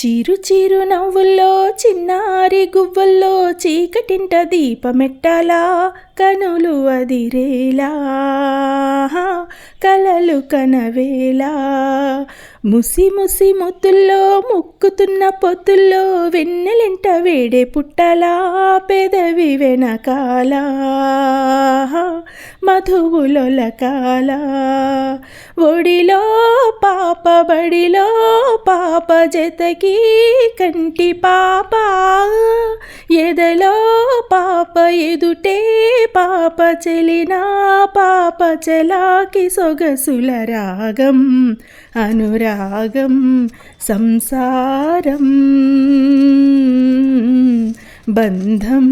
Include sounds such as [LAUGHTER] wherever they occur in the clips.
చీరు చీరు నవ్వుల్లో చిన్నారి గువ్వల్లో చీకటింట దీపమెట్టాలా? కనులు అదిరేలా కలలు కనవేలా. ముసి ముసి ముతుల్లో ముక్కుతున్న పొత్తుల్లో వెన్నెలింట వేడే పుట్టలా పెదవి వెనకాల. మధువులొలకాల ఒడిలో పాప బడిలో పాప జతకి కంటి పాప. ఎదలో పాప ఎదుటే పాప చెలినా పాప చెలాకి సొగసుల రాగం అనురాగం సంసారం. బంధం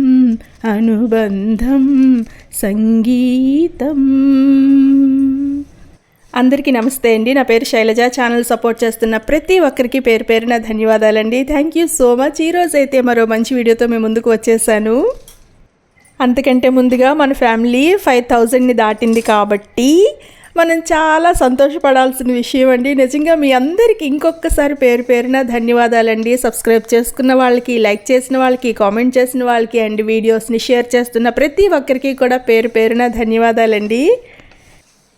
అనుబంధం సంగీతం. అందరికీ నమస్తే అండి. నా పేరు శైలజ. ఛానల్ సపోర్ట్ చేస్తున్న ప్రతి ఒక్కరికి పేరు పేరున ధన్యవాదాలండి. Thank you so much. ఈరోజు అయితే మరో మంచి వీడియోతో మేము ముందుకు వచ్చేసాను. అంతకంటే ముందుగా మన ఫ్యామిలీ ఫైవ్ థౌజండ్ని దాటింది కాబట్టి మనం చాలా సంతోషపడాల్సిన విషయం అండి. నిజంగా మీ అందరికీ ఇంకొకసారి పేరు పేరున ధన్యవాదాలండి. సబ్స్క్రైబ్ చేసుకున్న వాళ్ళకి లైక్ చేసిన వాళ్ళకి కామెంట్ చేసిన వాళ్ళకి అండ్ వీడియోస్ని షేర్ చేస్తున్న ప్రతి ఒక్కరికి కూడా పేరు పేరున ధన్యవాదాలండి.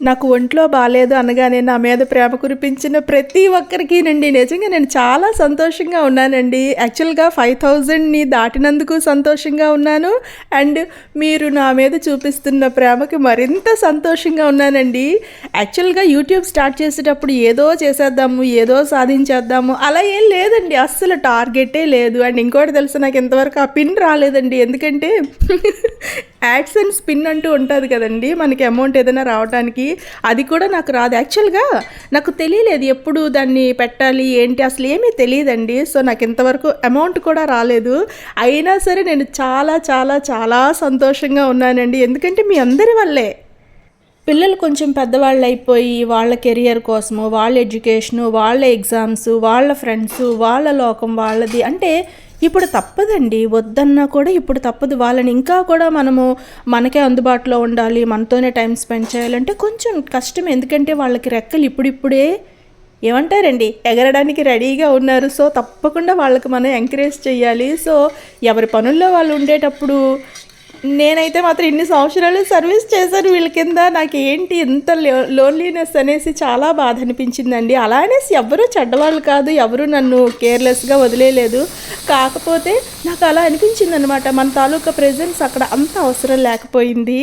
నాకు ఒంట్లో బాగాలేదు అనగానే నా మీద ప్రేమ కురిపించిన ప్రతి ఒక్కరికి నండి. నిజంగా నేను చాలా సంతోషంగా ఉన్నానండి. యాక్చువల్గా ఫైవ్ థౌజండ్ని దాటినందుకు సంతోషంగా ఉన్నాను. అండ్ మీరు నా మీద చూపిస్తున్న ప్రేమకి మరింత సంతోషంగా ఉన్నానండి. యాక్చువల్గా యూట్యూబ్ స్టార్ట్ చేసేటప్పుడు ఏదో చేసేద్దాము ఏదో సాధించేద్దాము. అలా ఏం లేదండి. అస్సలు టార్గెటే లేదు. అండ్ ఇంకోటి తెలుసు నాకు ఇంతవరకు ఆ పిన్ రాలేదండి. ఎందుకంటే [LAUGHS] యాడ్స్ అండ్ స్పిన్ అంటూ ఉంటుంది కదండి. మనకి అమౌంట్ ఏదైనా రావడానికి అది కూడా నాకు రాదు. యాక్చువల్గా నాకు తెలియలేదు ఎప్పుడు దాన్ని పెట్టాలి ఏంటి అసలు ఏమీ తెలియదండి. సో నాకు ఇంతవరకు అమౌంట్ కూడా రాలేదు. అయినా సరే నేను చాలా చాలా చాలా సంతోషంగా ఉన్నానండి. ఎందుకంటే మీ అందరి వల్లే. పిల్లలు కొంచెం పెద్దవాళ్ళు అయిపోయి వాళ్ళ కెరియర్ కోసము వాళ్ళ ఎడ్యుకేషను వాళ్ళ ఎగ్జామ్స్ వాళ్ళ ఫ్రెండ్స్ వాళ్ళ లోకం వాళ్ళది. అంటే ఇప్పుడు తప్పదండి వద్దన్నా కూడా ఇప్పుడు తప్పదు. వాళ్ళని ఇంకా కూడా మనము మనకే అందుబాటులో ఉండాలి మనతోనే టైం స్పెండ్ చేయాలంటే కొంచెం కష్టం. ఎందుకంటే వాళ్ళకి రెక్కలు ఇప్పుడిప్పుడే ఏమంటారండి ఎగరడానికి రెడీగా ఉన్నారు. సో తప్పకుండా వాళ్ళకి మనం ఎంకరేజ్ చేయాలి. సో ఎవరి పనుల్లో వాళ్ళు ఉండేటప్పుడు నేనైతే మాత్రం ఇన్ని సంవత్సరాలు సర్వీస్ చేశాను వీళ్ళ కింద. నాకు ఏంటి ఎంత లోన్లీనెస్ అనేసి చాలా బాధ అనిపించిందండి. అలా అనేసి ఎవరు చెడ్డవాళ్ళు కాదు ఎవరు నన్ను కేర్లెస్గా వదిలేయలేదు కాకపోతే నాకు అలా అనిపించింది అనమాట మన తాలూకా ప్రెజెన్స్ అక్కడ అంత అవసరం లేకపోయింది.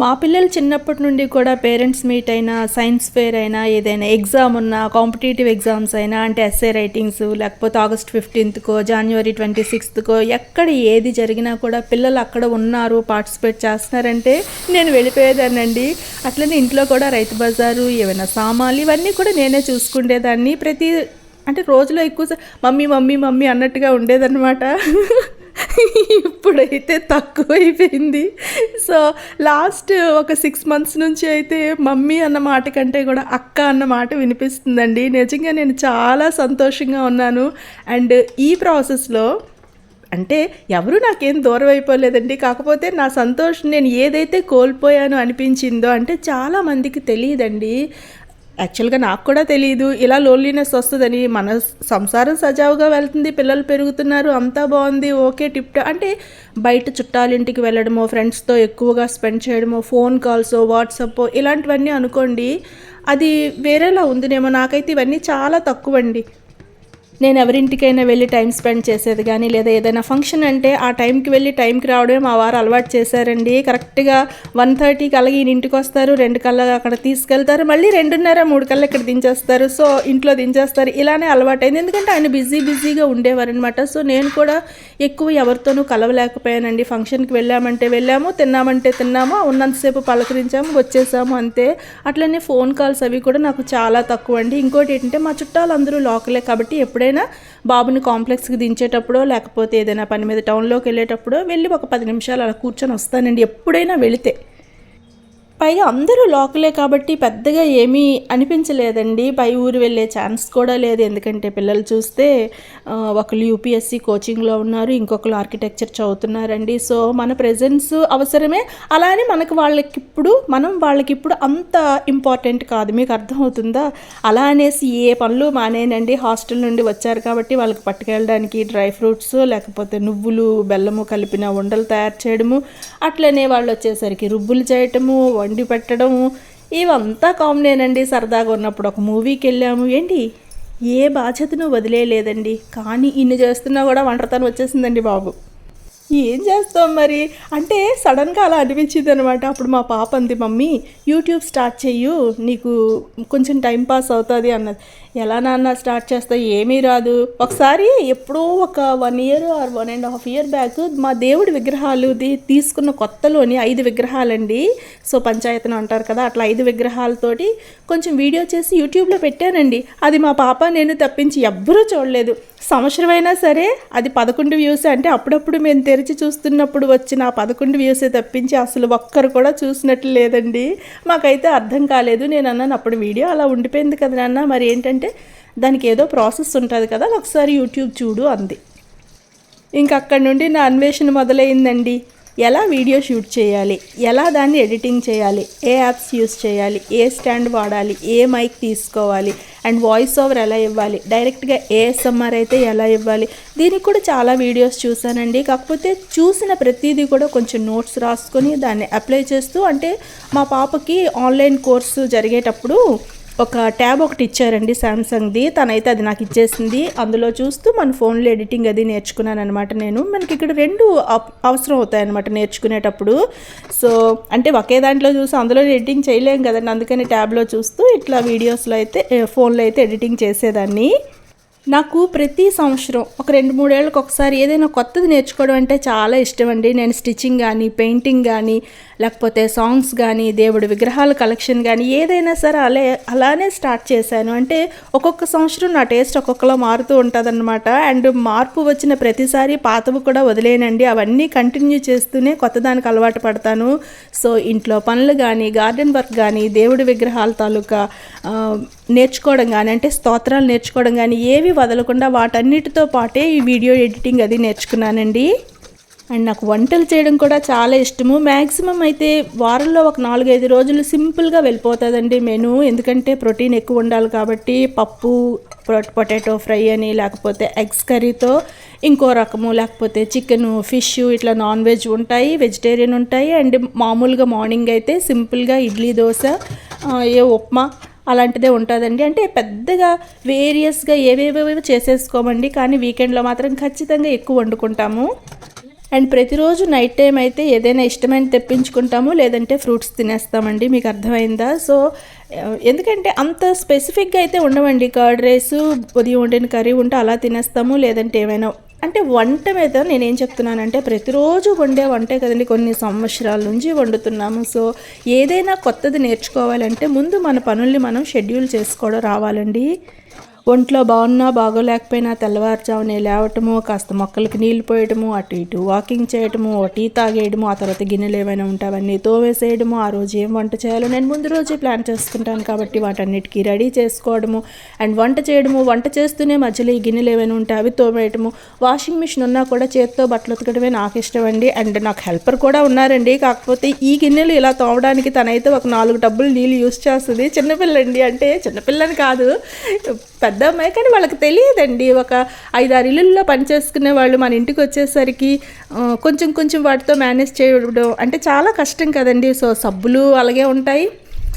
మా పిల్లలు చిన్నప్పటి నుండి కూడా పేరెంట్స్ మీట్ అయినా సైన్స్ ఫేర్ అయినా ఏదైనా ఎగ్జామ్ ఉన్నా కాంపిటేటివ్ ఎగ్జామ్స్ అయినా అంటే ఎస్ఏ రైటింగ్స్ లేకపోతే ఆగస్ట్ ఫిఫ్టీన్త్కో జనవరి ట్వంటీ సిక్స్త్కో ఎక్కడ ఏది జరిగినా కూడా పిల్లలు అక్కడ ఉన్నారు పార్టిసిపేట్ చేస్తున్నారంటే నేను వెళ్ళిపోయేదానండి అట్లనే ఇంట్లో కూడా రైతు బజారు ఏమైనా సామాన్లు ఇవన్నీ కూడా నేనే చూసుకునేదాన్ని ప్రతి అంటే రోజులో ఎక్కువ మమ్మీ మమ్మీ మమ్మీ అన్నట్టుగా ఉండేదన్నమాట. ఇప్పుడైతే తక్కువైపోయింది. సో లాస్ట్ ఒక సిక్స్ మంత్స్ నుంచి అయితే మమ్మీ అన్న మాట కంటే కూడా అక్క అన్న మాట వినిపిస్తుందండి. నిజంగా నేను చాలా సంతోషంగా ఉన్నాను. అండ్ ఈ ప్రాసెస్లో అంటే ఎవరు నాకేం దూరం అయిపోలేదండి. కాకపోతే నా సంతోషం నేను ఏదైతే కోల్పోయానో అనిపించిందో అంటే చాలామందికి తెలియదండి. యాక్చువల్గా నాకు కూడా తెలియదు ఇలా లోన్లీనెస్ వస్తుందని మన సంసారం సజావుగా వెళ్తుంది పిల్లలు పెరుగుతున్నారు అంతా బాగుంది ఓకే టిప్ అంటే బయట చుట్టాలింటికి వెళ్ళడమో ఫ్రెండ్స్తో ఎక్కువగా స్పెండ్ చేయడమో ఫోన్ కాల్స్ వాట్సాప్ ఇలాంటివన్నీ అనుకోండి అది వేరేలా ఉందినేమో. నాకైతే ఇవన్నీ చాలా తక్కువ అండి నేను ఎవరింటికైనా వెళ్ళి టైం స్పెండ్ చేసేది కానీ లేదా ఏదైనా ఫంక్షన్ అంటే ఆ టైంకి వెళ్ళి టైంకి రావడమే మా వారు అలవాటు చేశారండి. కరెక్ట్గా వన్ థర్టీకి అలాగే ఈయన ఇంటికి వస్తారు రెండు కల్లా అక్కడ తీసుకెళ్తారు మళ్ళీ రెండున్నర మూడు కల్లా ఇక్కడ దించేస్తారు. సో ఇంట్లో దించేస్తారు. ఇలానే అలవాటైంది. ఎందుకంటే ఆయన బిజీ బిజీగా ఉండేవారు అనమాట సో నేను కూడా ఎక్కువ ఎవరితోనూ కలవలేకపోయానండి. ఫంక్షన్కి వెళ్ళామంటే వెళ్ళాము తిన్నామంటే తిన్నాము ఉన్నంతసేపు పలకరించాము వచ్చేసాము అంతే. అట్లనే ఫోన్ కాల్స్ అవి కూడా నాకు చాలా తక్కువ అండి ఇంకోటి ఏంటంటే మా చుట్టాలు అందరూ లోకలే కాబట్టి ఎప్పుడైనా ఎప్పుడైనా బాబుని కాంప్లెక్స్కి దించేటప్పుడో లేకపోతే ఏదైనా పని మీద టౌన్లోకి వెళ్ళేటప్పుడో వెళ్ళి ఒక పది నిమిషాలు అలా కూర్చొని వస్తానండి. ఎప్పుడైనా వెళితే. పైగా అందరూ లోకలే కాబట్టి పెద్దగా ఏమీ అనిపించలేదండి. పై ఊరు వెళ్ళే ఛాన్స్ కూడా లేదు. ఎందుకంటే పిల్లలు చూస్తే ఒకళ్ళు ఒకరు కోచింగ్లో ఉన్నారు ఇంకొకరు ఆర్కిటెక్చర్ చదువుతున్నారండి. సో మన ప్రెజెన్స్ అవసరమే. అలానే మనకు వాళ్ళకి ఇప్పుడు మనం వాళ్ళకి ఇప్పుడు అంత ఇంపార్టెంట్ కాదు. మీకు అర్థమవుతుందా? అలా అనేసి ఏ పనులు మానేనండి. హాస్టల్ నుండి వచ్చారు కాబట్టి వాళ్ళకి పట్టుకెళ్ళడానికి డ్రై ఫ్రూట్స్ లేకపోతే నువ్వులు బెల్లము కలిపిన ఉండలు తయారు చేయడము అట్లనే వాళ్ళు వచ్చేసరికి రుబ్బులు చేయటము వండి పెట్టడము ఇవంతా కామనేనండి సరదాగా ఉన్నప్పుడు ఒక మూవీకి వెళ్ళాము. ఏంటి? ఏ బాధ్యతను వదిలేయలేదండి. కానీ ఇన్ని చేస్తున్నా కూడా ఒంటరితనం వచ్చేసిందండి బాబు. ఏం చేస్తాం మరి? అంటే సడన్గా అలా అనిపించింది అనమాట అప్పుడు మా పాప అంది మమ్మీ యూట్యూబ్ స్టార్ట్ చెయ్యు నీకు కొంచెం టైం పాస్ అవుతుంది అన్నది. ఎలా నాన్న స్టార్ట్ చేస్తా ఏమీ రాదు. ఒకసారి ఎప్పుడో ఒక one year or one and half year back మా దేవుడి విగ్రహాలు తీసుకున్న కొత్తలోని ఐదు విగ్రహాలండి. సో పంచాయతీని అంటారు కదా అట్లా ఐదు విగ్రహాలతోటి కొంచెం వీడియో చేసి యూట్యూబ్లో పెట్టానండి. అది మా పాప నేను తప్పించి ఎవ్వరూ చూడలేదు. సంవత్సరమైనా సరే అది పదకొండు వ్యూస్ అంటే అప్పుడప్పుడు మేము తెరిచి చూస్తున్నప్పుడు వచ్చిన ఆ పదకొండు వ్యూసే తప్పించి అసలు ఒక్కరు కూడా చూసినట్లు లేదండి. మాకైతే అర్థం కాలేదు. నేను అన్నాను అప్పుడు వీడియో అలా ఉండిపోయింది కదా నాన్న. మరి ఏంటంటే దానికి ఏదో ప్రాసెస్ ఉంటుంది కదా. ఒకసారి యూట్యూబ్ చూడు అంది. ఇంక అక్కడి నుండి నా అన్వేషణ మొదలైందండి. ఎలా వీడియో షూట్ చేయాలి? ఎలా దాన్ని ఎడిటింగ్ చేయాలి? ఏ యాప్స్ యూస్ చేయాలి? ఏ స్టాండ్ వాడాలి? ఏ మైక్ తీసుకోవాలి? అండ్ వాయిస్ ఓవర్ ఎలా ఇవ్వాలి? డైరెక్ట్గా ఏఎస్ఎంఆర్ అయితే ఎలా ఇవ్వాలి? దీనికి కూడా చాలా వీడియోస్ చూసానండి. కాకపోతే చూసిన ప్రతిదీ కూడా కొంచెం నోట్స్ రాసుకొని దాన్ని అప్లై చేస్తూ అంటే మా పాపకి ఆన్లైన్ కోర్సు జరిగేటప్పుడు ఒక ట్యాబ్ ఒకటి ఇచ్చారండి శాంసంగ్ది. తనైతే అది నాకు ఇచ్చేసింది. అందులో చూస్తూ మన ఫోన్లో ఎడిటింగ్ అది నేర్చుకున్నాను అనమాట నేను. మనకి ఇక్కడ రెండు అప్- అవసరం అవుతాయి అనమాట నేర్చుకునేటప్పుడు. సో అంటే ఒకే దాంట్లో చూసి అందులో ఎడిటింగ్ చేయలేం కదండి. అందుకని ట్యాబ్లో చూస్తూ ఇట్లా వీడియోస్లో అయితే ఫోన్లో అయితే ఎడిటింగ్ చేసేదాన్ని. నాకు ప్రతి సంవత్సరం ఒక రెండు మూడేళ్ళకి ఒకసారి ఏదైనా కొత్తది నేర్చుకోవడం అంటే చాలా ఇష్టం అండి నేను స్టిచ్చింగ్ కానీ పెయింటింగ్ కానీ లేకపోతే సాంగ్స్ కానీ దేవుడు విగ్రహాల కలెక్షన్ కానీ ఏదైనా సరే అలా అలానే స్టార్ట్ చేశాను. అంటే ఒక్కొక్క సంవత్సరం నా టేస్ట్ ఒక్కొక్కలా మారుతూ ఉంటుందన్నమాట. అండ్ మార్పు వచ్చిన ప్రతిసారి పాతవి కూడా వదిలేనండి. అవన్నీ కంటిన్యూ చేస్తూనే కొత్తదానికి అలవాటు పడతాను. సో ఇంట్లో పనులు కానీ గార్డెన్ వర్క్ కానీ దేవుడి విగ్రహాల తాలూకా నేర్చుకోవడం కానీ అంటే స్తోత్రాలు నేర్చుకోవడం కానీ ఏవి వదలకుండా వాటన్నిటితో పాటే ఈ వీడియో ఎడిటింగ్ అది నేర్చుకున్నానండి. అండ్ నాకు వంటలు చేయడం కూడా చాలా ఇష్టము. మ్యాక్సిమం అయితే వారంలో ఒక నాలుగైదు రోజులు సింపుల్గా వెళ్ళిపోతుందండి మెను. ఎందుకంటే ప్రోటీన్ ఎక్కువ ఉండాలి కాబట్టి పప్పు పొటాటో ఫ్రై అని లేకపోతే ఎగ్స్ కర్రీతో ఇంకో రకము లేకపోతే చికెన్ ఫిష్ ఇట్లా నాన్ వెజ్ ఉంటాయి వెజిటేరియన్ ఉంటాయి. అండ్ మామూలుగా మార్నింగ్ అయితే సింపుల్గా ఇడ్లీ దోశ ఏ ఉప్మా అలాంటిదే ఉంటుందండి. అంటే పెద్దగా వేరియస్గా ఏవేవేవో చేసేసుకోమండి. కానీ వీకెండ్లో మాత్రం ఖచ్చితంగా ఎక్కువ వండుకుంటాము. అండ్ ప్రతిరోజు నైట్ టైం అయితే ఏదైనా ఇష్టమైన తెప్పించుకుంటాము. లేదంటే ఫ్రూట్స్ తినేస్తామండి. మీకు అర్థమైందా? సో ఎందుకంటే అంత స్పెసిఫిక్గా అయితే ఉండవండి. కర్డ్ రైస్ ఉదయం వండిన కర్రీ ఉంటే అలా తినేస్తాము. లేదంటే ఏమైనా అంటే వంట మీద నేనేం చెప్తున్నానంటే ప్రతిరోజు వండే వంటే కదండి కొన్ని సంవత్సరాల నుంచి వండుతున్నాము. సో ఏదైనా కొత్తది నేర్చుకోవాలంటే ముందు మన పనుల్ని మనం షెడ్యూల్ చేసుకోవడం రావాలండి. ఒంట్లో బాగున్నా బాగోలేకపోయినా తెల్లవారుజామునే లేవటము కాస్త మొక్కలకి నీళ్ళు పోయటము అటు ఇటు వాకింగ్ చేయటము టీ తాగేయడము ఆ తర్వాత గిన్నెలు ఏమైనా ఉంటే అవన్నీ తోవేసేయడము ఆ రోజు ఏం వంట చేయాలో నేను ముందు రోజే ప్లాన్ చేసుకుంటాను కాబట్టి వాటన్నిటికీ రెడీ చేసుకోవడము. అండ్ వంట చేయడము వంట చేస్తూనే మధ్యలో ఈ గిన్నెలు ఏమైనా ఉంటే అవి తోమేయటము. వాషింగ్ మిషన్ ఉన్నా కూడా చేత్తో బట్టలు ఉతకడమే నాకు ఇష్టం అండి అండ్ నాకు హెల్పర్ కూడా ఉన్నారండి. కాకపోతే ఈ గిన్నెలు ఇలా తోమడానికి తనైతే ఒక నాలుగు డబ్బులు నీళ్ళు యూస్ చేస్తుంది. చిన్నపిల్లండి అంటే చిన్నపిల్లని కాదు పెద్ద అమ్మాయి కానీ వాళ్ళకి తెలియదండి. ఒక ఐదారు ఇళ్ళల్లో పనిచేసుకునే వాళ్ళు మన ఇంటికి వచ్చేసరికి కొంచెం కొంచెం వాటితో మేనేజ్ చేయడం అంటే చాలా కష్టం కదండి. సో సబ్బులు అలాగే ఉంటాయి.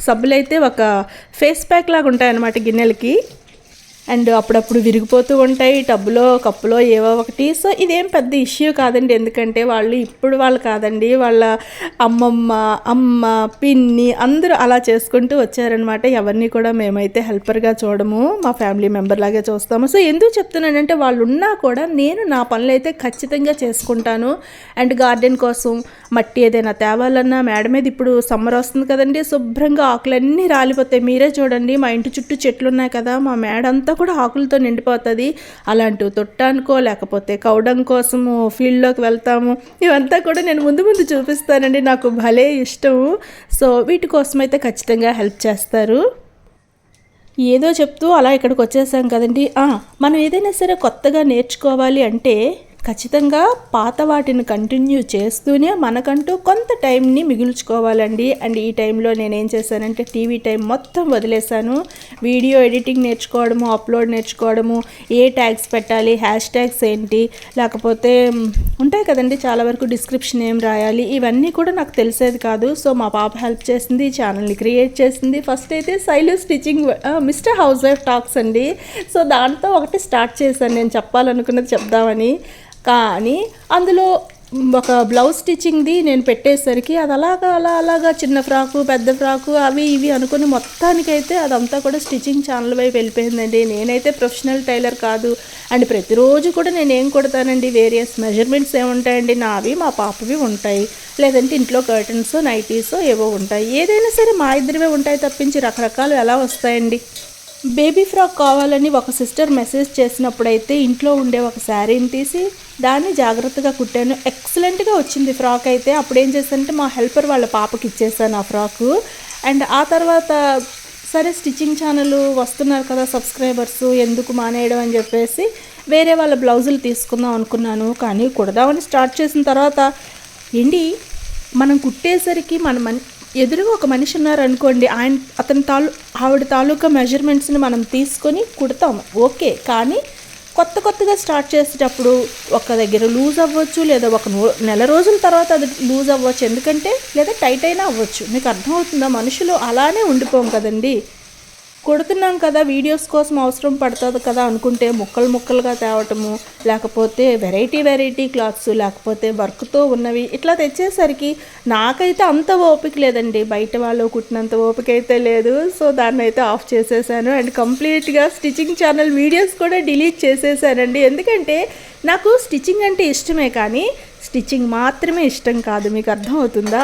సబ్బులు అయితే ఒక ఫేస్ ప్యాక్ లాగా ఉంటాయి అన్నమాట గిన్నెలకి. అండ్ అప్పుడప్పుడు విరిగిపోతూ ఉంటాయి. టబ్బులో కప్పులో ఏవో ఒకటి. సో ఇదేం పెద్ద ఇష్యూ కాదండి. ఎందుకంటే వాళ్ళు ఇప్పుడు వాళ్ళు కాదండి. వాళ్ళ అమ్మమ్మ అమ్మ పిన్ని అందరూ అలా చేసుకుంటూ వచ్చారనమాట. ఎవరిని కూడా మేమైతే హెల్పర్గా చూడము. మా ఫ్యామిలీ మెంబర్ లాగే చూస్తాము. సో ఎందుకు చెప్తున్నానంటే వాళ్ళు ఉన్నా కూడా నేను నా పనులు అయితే ఖచ్చితంగా చేసుకుంటాను. అండ్ గార్డెన్ కోసం మట్టి ఏదైనా తేవాలన్నా మేడ మీద ఇప్పుడు సమ్మర్ వస్తుంది కదండి. శుభ్రంగా ఆకులన్నీ రాలిపోతాయి. మీరే చూడండి. మా ఇంటి చుట్టూ చెట్లు ఉన్నాయి కదా. మా మేడంతా కూడా ఆకులతో నిండిపోతుంది. అలాంటివి తొట్టానికో లేకపోతే కౌడం కోసము ఫీల్డ్లోకి వెళ్తాము. ఇవంతా కూడా నేను ముందు ముందు చూపిస్తానండి. నాకు భలే ఇష్టము సో వీటి కోసం అయితే ఖచ్చితంగా హెల్ప్ చేస్తారు. ఏదో చెప్తూ అలా ఇక్కడికి వచ్చేసాం కదండి. మనం ఏదైనా సరే కొత్తగా నేర్చుకోవాలి అంటే ఖచ్చితంగా పాత వాటిని కంటిన్యూ చేస్తూనే మనకంటూ కొంత టైంని మిగుల్చుకోవాలండి. అండ్ ఈ టైంలో నేనేం చేశానంటే టీవీ టైం మొత్తం వదిలేశాను. వీడియో ఎడిటింగ్ నేర్చుకోవడము అప్లోడ్ నేర్చుకోవడము ఏ ట్యాగ్స్ పెట్టాలి హ్యాష్ ట్యాగ్స్ ఏంటి లేకపోతే ఉంటాయి కదండి చాలా వరకు డిస్క్రిప్షన్ ఏం రాయాలి ఇవన్నీ కూడా నాకు తెలిసేది కాదు. సో మా పాప హెల్ప్ చేసింది ఛానల్ని క్రియేట్ చేసింది. ఫస్ట్ అయితే సైలు stitching mister house wife talks అండి. సో దాంతో ఒకటి స్టార్ట్ చేశాను. నేను చెప్పాలనుకున్నది చెప్దామని. కానీ అందులో ఒక బ్లౌజ్ స్టిచ్చింగ్ది నేను పెట్టేసరికి అది అలాగా అలా అలాగా చిన్న ఫ్రాకు పెద్ద ఫ్రాకు అవి ఇవి అనుకుని మొత్తానికైతే అదంతా కూడా స్టిచ్చింగ్ ఛానల్ వైపు వెళ్ళిపోయిందండి. నేనైతే ప్రొఫెషనల్ టైలర్ కాదు. అండ్ ప్రతిరోజు కూడా నేను ఏం కొడతానండి? వేరియస్ మెజర్మెంట్స్ ఏముంటాయండి నావి మా పాపవి ఉంటాయి. లేదంటే ఇంట్లో కర్టన్స్ నైటీస్ ఏవో ఉంటాయి. ఏదైనా సరే మా ఇద్దరివే ఉంటాయి తప్పించి రకరకాలు ఎలా వస్తాయండి? బేబీ ఫ్రాక్ కావాలని ఒక సిస్టర్ మెసేజ్ చేసినప్పుడైతే ఇంట్లో ఉండే ఒక శారీని తీసి దాన్ని జాగ్రత్తగా కుట్టాను. ఎక్సలెంట్గా వచ్చింది ఫ్రాక్ అయితే. అప్పుడు ఏం చేశానంటే మా హెల్పర్ వాళ్ళ పాపకి ఇచ్చేసాను ఆ ఫ్రాకు. అండ్ ఆ తర్వాత సరే స్టిచ్చింగ్ ఛానల్ వస్తున్నారు కదా సబ్స్క్రైబర్స్ ఎందుకు మానేయడం అని చెప్పేసి వేరే వాళ్ళ బ్లౌజులు తీసుకుందాం అనుకున్నాను. కానీ కుడదామని స్టార్ట్ చేసిన తర్వాత ఏంటి? మనం కుట్టేసరికి మన మన ఎదురుగా ఒక మనిషి ఉన్నారు అనుకోండి ఆయన అతని తాలూ ఆవిడ తాలూకా మెజర్మెంట్స్ని మనం తీసుకొని కుడతాం. ఓకే కానీ కొత్త కొత్తగా స్టార్ట్ చేసేటప్పుడు ఒక దగ్గర లూజ్ అవ్వచ్చు లేదా ఒక నెల రోజుల తర్వాత అది లూజ్ అవ్వచ్చు. ఎందుకంటే లేదా టైట్ అయినా అవ్వచ్చు. మీకు అర్థమవుతుందా మనుషులు అలానే ఉండిపోం కదండి. కొడుతున్నాం కదా వీడియోస్ కోసం అవసరం పడుతుంది కదా అనుకుంటే ముక్కలు ముక్కలుగా తేవటము లేకపోతే వెరైటీ వెరైటీ క్లాత్స్ లేకపోతే వర్క్తో ఉన్నవి ఇట్లా తెచ్చేసరికి నాకైతే అంత ఓపిక లేదండి. బయట వాళ్ళు కుట్టినంత ఓపిక అయితే లేదు. సో దాన్ని అయితే ఆఫ్ చేసేసాను. అండ్ కంప్లీట్గా స్టిచ్చింగ్ ఛానల్ వీడియోస్ కూడా డిలీట్ చేసేసానండి. ఎందుకంటే నాకు స్టిచ్చింగ్ అంటే ఇష్టమే కానీ స్టిచ్చింగ్ మాత్రమే ఇష్టం కాదు. మీకు అర్థమవుతుందా?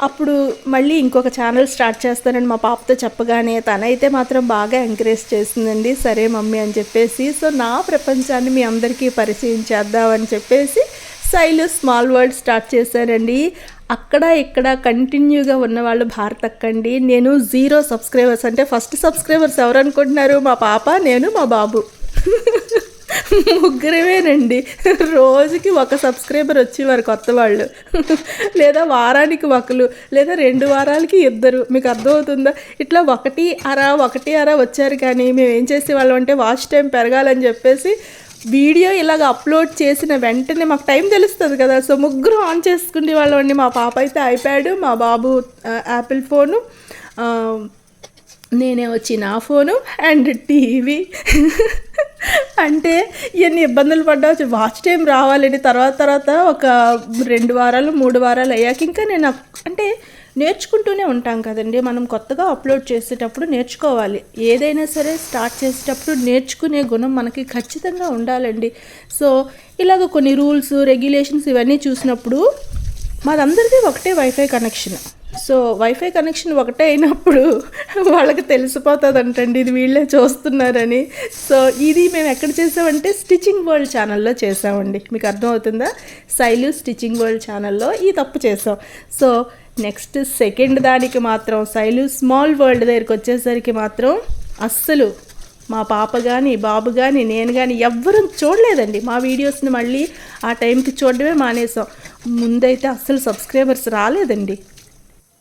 అప్పుడు మళ్ళీ ఇంకొక ఛానల్ స్టార్ట్ చేస్తానని మా పాపతో చెప్పగానే తనైతే మాత్రం బాగా ఎంకరేజ్ చేసిందండి. సరే మమ్మీ అని చెప్పేసి సో నా ప్రపంచాన్ని మీ అందరికీ పరిచయం చేద్దామని చెప్పేసి శైలు స్మాల్ వరల్డ్ స్టార్ట్ చేశానండి అక్కడ ఇక్కడ కంటిన్యూగా ఉన్న వాళ్ళు భారత్ అక్కండి నేను జీరో సబ్స్క్రైబర్స్ అంటే ఫస్ట్ సబ్స్క్రైబర్స్ ఎవరు అనుకుంటున్నారు? మా పాప నేను మా బాబు. [LAUGHS] ముగ్గురమేనండి రోజుకి ఒక సబ్స్క్రైబర్ వచ్చేవారు కొత్త వాళ్ళు లేదా వారానికి ఒకరు లేదా రెండు వారాలకి ఇద్దరు. మీకు అర్థమవుతుందా? ఇట్లా ఒకటి అర ఒకటి అర వచ్చారు కానీ మేము ఏం చేసేవాళ్ళం అంటే వాచ్ టైం పెరగాలని చెప్పేసి వీడియో ఇలాగ అప్లోడ్ చేసిన వెంటనే మాకు టైం తెలుస్తుంది కదా. సో ముగ్గురు ఆన్ చేసుకునే వాళ్ళం అండి మా పాప అయితే ఐప్యాడ్ మా బాబు యాపిల్ ఫోను నేనే వచ్చి నా ఫోను అండ్ టీవీ. అంటే ఎన్ని ఇబ్బందులు పడ్డా వాచ్ టైం రావాలండి తర్వాత తర్వాత ఒక రెండు వారాలు మూడు వారాలు అయ్యాక ఇంకా నేను అంటే నేర్చుకుంటూనే ఉంటాం కదండి. మనం కొత్తగా అప్లోడ్ చేసేటప్పుడు నేర్చుకోవాలి. ఏదైనా సరే స్టార్ట్ చేసేటప్పుడు నేర్చుకునే గుణం మనకి ఖచ్చితంగా ఉండాలండి. సో ఇలాగ కొన్ని రూల్స్ రెగ్యులేషన్స్ ఇవన్నీ చూసినప్పుడు మాదందరిది ఒకటే wifi connection so wifi connection ఒకటే అయినప్పుడు వాళ్ళకి తెలిసిపోతుంది అంటండి ఇది వీళ్ళే చూస్తున్నారని. సో ఇది మేము ఎక్కడ చేసామంటే స్టిచ్చింగ్ వరల్డ్ ఛానల్లో చేసామండి. మీకు అర్థమవుతుందా? శైలు స్టిచ్చింగ్ వరల్డ్ ఛానల్లో ఈ తప్పు చేసాం. సో నెక్స్ట్ సెకండ్ దానికి మాత్రం శైలు స్మాల్ వరల్డ్ దగ్గరికి వచ్చేసరికి మాత్రం అస్సలు మా పాప కానీ బాబు కానీ నేను కానీ ఎవ్వరూ చూడలేదండి. మా వీడియోస్ని మళ్ళీ ఆ టైంకి చూడడమే మానేసాం. ముందైతే అస్సలు సబ్స్క్రైబర్స్ రాలేదండి.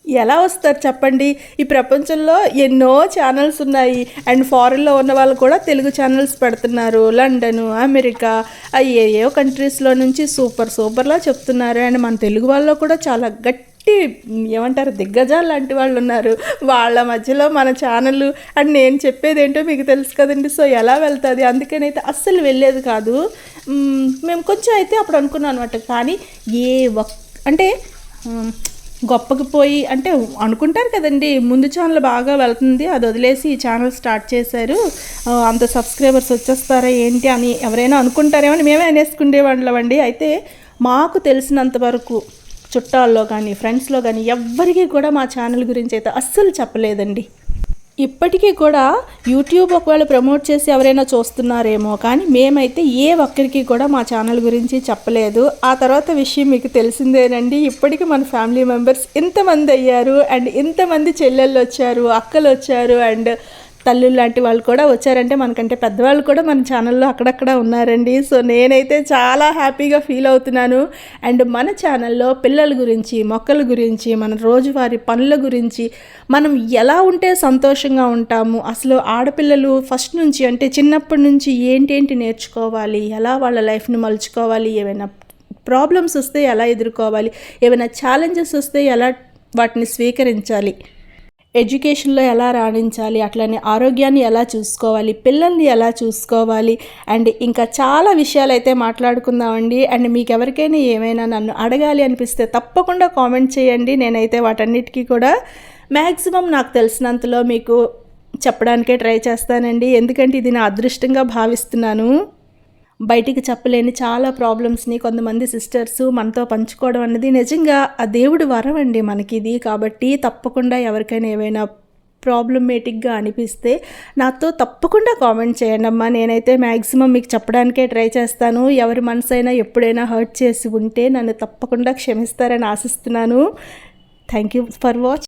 ఎలా వస్తారు చెప్పండి? ఈ ప్రపంచంలో ఎన్నో ఛానల్స్ ఉన్నాయి. అండ్ ఫారిన్లో ఉన్న వాళ్ళు కూడా తెలుగు ఛానల్స్ పెడుతున్నారు. లండన్ అమెరికా ఏయో ఏ కంట్రీస్లో నుంచి సూపర్ సూపర్లా చెప్తున్నారు. అండ్ మన తెలుగు వాళ్ళు కూడా చాలా గట్టి ఏమంటారు దిగ్గజాలు లాంటి వాళ్ళు ఉన్నారు. వాళ్ళ మధ్యలో మన ఛానల్ అండ్ నేను చెప్పేది ఏంటో మీకు తెలుసు కదండి. సో ఎలా వెళ్తుంది? అందుకనైతే అస్సలు వెళ్ళేది కాదు. మేము కొంచెం అయితే అప్పుడు అనుకున్నాం అనమాట కానీ ఏ ఒక్ అంటే గొప్పకి పోయి అంటే అనుకుంటారు కదండి ముందు ఛానల్ బాగా వెళ్తుంది అది వదిలేసి ఈ ఛానల్ స్టార్ట్ చేశారు. అంత సబ్స్క్రైబర్స్ వచ్చేస్తారా ఏంటి అని ఎవరైనా అనుకుంటారేమో అని మేమే అనేసుకునేవాళ్ళం అండి. అయితే మాకు తెలిసినంత వరకు చుట్టాల్లో కానీ ఫ్రెండ్స్లో కానీ ఎవ్వరికీ కూడా మా ఛానల్ గురించి అయితే అస్సలు చెప్పలేదండి. ఇప్పటికీ కూడా యూట్యూబ్ ఒకవేళ ప్రమోట్ చేసి ఎవరైనా చూస్తున్నారేమో కానీ మేమైతే ఏ ఒక్కరికి కూడా మా ఛానల్ గురించి చెప్పలేదు. ఆ తర్వాత విషయం మీకు తెలిసిందేనండి. ఇప్పటికీ మన ఫ్యామిలీ మెంబర్స్ ఇంతమంది అయ్యారు అండ్ ఇంతమంది చెల్లెళ్ళు వచ్చారు అక్కలు వచ్చారు అండ్ తల్లులు లాంటి వాళ్ళు కూడా వచ్చారంటే మనకంటే పెద్దవాళ్ళు కూడా మన ఛానల్లో అక్కడక్కడ ఉన్నారండి. సో నేనైతే చాలా హ్యాపీగా ఫీల్ అవుతున్నాను. అండ్ మన ఛానల్లో పిల్లల గురించి మొక్కల గురించి మన రోజువారీ పనుల గురించి మనం ఎలా ఉంటే సంతోషంగా ఉంటాము? అసలు ఆడపిల్లలు ఫస్ట్ నుంచి అంటే చిన్నప్పటి నుంచి ఏంటేంటి నేర్చుకోవాలి? ఎలా వాళ్ళ లైఫ్ని మలుచుకోవాలి? ఏమైనా ప్రాబ్లమ్స్ వస్తే ఎలా ఎదుర్కోవాలి? ఏమైనా ఛాలెంజెస్ వస్తే ఎలా వాటిని స్వీకరించాలి? ఎడ్యుకేషన్లో ఎలా రాణించాలి అట్లనే ఆరోగ్యాన్ని ఎలా చూసుకోవాలి పిల్లల్ని ఎలా చూసుకోవాలి అండ్ ఇంకా చాలా విషయాలు అయితే మాట్లాడుకుందామండి. అండ్ మీకు ఎవరికైనా ఏమైనా నన్ను అడగాలి అనిపిస్తే తప్పకుండా కామెంట్ చేయండి. నేనైతే వాటన్నిటికీ కూడా మ్యాక్సిమం నాకు తెలిసినంతలో మీకు చెప్పడానికే ట్రై చేస్తానండి. ఎందుకంటే ఇది నా అదృష్టంగా భావిస్తున్నాను. బయటికి చెప్పలేని చాలా ప్రాబ్లమ్స్ని కొంతమంది సిస్టర్స్ మనతో పంచుకోవడం అన్నది నిజంగా ఆ దేవుడి వరం అండి మనకి ఇది. కాబట్టి తప్పకుండా ఎవరికైనా ఏవైనా ప్రాబ్లమేటిక్గా అనిపిస్తే నాతో తప్పకుండా కామెంట్ చేయండి అమ్మా. నేనైతే మ్యాక్సిమం మీకు చెప్పడానికే ట్రై చేస్తాను. ఎవరి మనసు అయినా ఎప్పుడైనా హర్ట్ చేసి ఉంటే నన్ను తప్పకుండా క్షమిస్తారని ఆశిస్తున్నాను. Thank you for watch